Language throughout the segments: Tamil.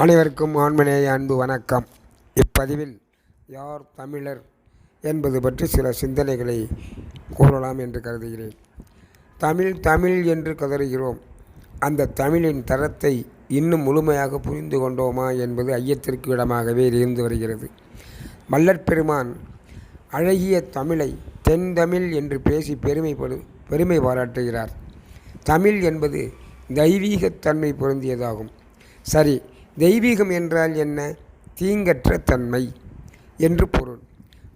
அனைவருக்கும் ஆண்மநேய அன்பு வணக்கம். இப்பதிவில் யார் தமிழர் என்பது பற்றி சில சிந்தனைகளை கூறலாம் என்று கருதுகிறேன். தமிழ் தமிழ் என்று கதறுகிறோம். அந்த தமிழின் தரத்தை இன்னும் முழுமையாக புரிந்து கொண்டோமா என்பது ஐயத்திற்கு இடமாகவே இருந்து வருகிறது. மல்லற்பெருமான் அழகிய தமிழை தென்தமிழ் என்று பேசி பெருமைப்படு பெருமை பாராட்டுகிறார். தமிழ் என்பது தெய்வீகத்தன்மை பொருந்தியதாகும். சரி தெய்வீகம் என்றால் என்ன? தீங்கற்ற தன்மை என்று பொருள்.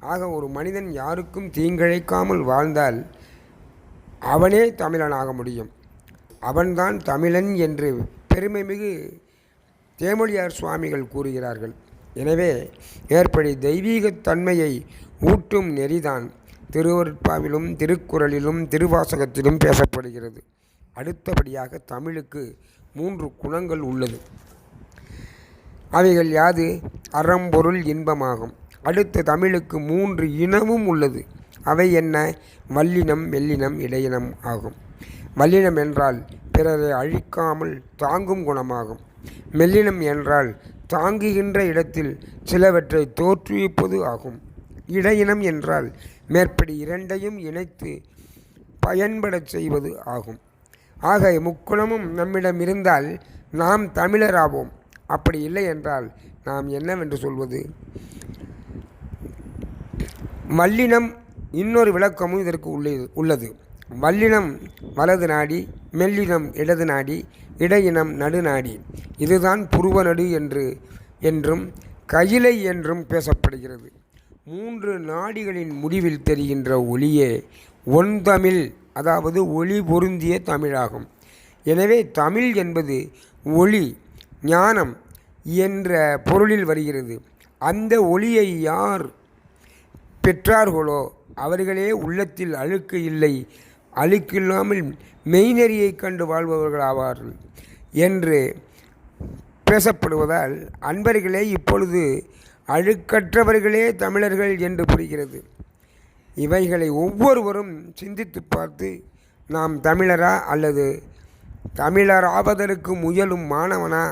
ஆக ஒரு மனிதன் யாருக்கும் தீங்கிழைக்காமல் வாழ்ந்தால் அவனே தமிழனாக முடியும். அவன்தான் தமிழன் என்று பெருமைமிகு தேமொழியார் சுவாமிகள் கூறுகிறார்கள். எனவே ஏற்படி தெய்வீகத் தன்மையை ஊட்டும் நெறிதான் திருவருட்பாவிலும் திருக்குறளிலும் திருவாசகத்திலும் பேசப்படுகிறது. அடுத்தபடியாக தமிழுக்கு மூன்று குணங்கள் உள்ளது. அவைகள் யாது? அறம்பொருள் இன்பமாகும். அடுத்த தமிழுக்கு மூன்று இனமும் உள்ளது. அவை என்ன? வல்லினம் மெல்லினம் இடையினம் ஆகும். வல்லினம் என்றால் பிறரை அழிக்காமல் தாங்கும் குணமாகும். மெல்லினம் என்றால் தாங்குகின்ற இடத்தில் சிலவற்றை தோற்றுவிப்பது ஆகும். இடையினம் என்றால் மேற்படி இரண்டையும் இணைத்து பயன்படச் செய்வது ஆகும். ஆக முக்குணமும் நம்மிடம் இருந்தால் நாம் தமிழராவோம். அப்படி இல்லை என்றால் நாம் என்னவென்று சொல்வது? மல்லினம் இன்னொரு விளக்கமும் இதற்கு உள்ளே உள்ளது. மல்லினம் வலது நாடி மெல்லினம் இடது நாடி இடையினம் நடுநாடி இதுதான் புருவ நடு என்று என்றும் கயிலை என்றும் பேசப்படுகிறது. மூன்று நாடிகளின் முடிவில் தெரிகின்ற ஒளியே ஒன்தமிழ் அதாவது ஒளி பொருந்திய தமிழாகும். எனவே தமிழ் என்பது ஒளி ஞானம் என்ற பொருளில் வருகிறது. அந்த ஒளியை யார் பெற்றார்களோ அவர்களே உள்ளத்தில் அழுக்கு இல்லை. அழுக்கில்லாமல் மெய்நெறியை கண்டு வாழ்பவர்கள் ஆவார்கள் என்று பேசப்படுவதால் அன்பர்களே இப்பொழுது அழுக்கற்றவர்களே தமிழர்கள் என்று புரிகிறது. இவைகளை ஒவ்வொருவரும் சிந்தித்து பார்த்து நாம் தமிழரா அல்லது தமிழராவதற்கு முயலும் மாணவனா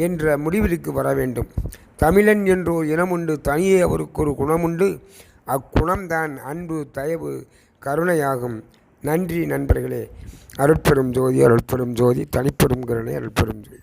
என்ற முடிவிற்கு வர வேண்டும். தமிழன் என்றோ இனமுண்டு தனியே அவருக்கு ஒரு குணமுண்டு. அக்குணம்தான் அன்பு தயவு கருணையாகும். நன்றி நண்பர்களே. அருட்பெரும் ஜோதி அருட்பெரும் ஜோதி தனிப்பெரும் கருணை அருட்பெரும் ஜோதி.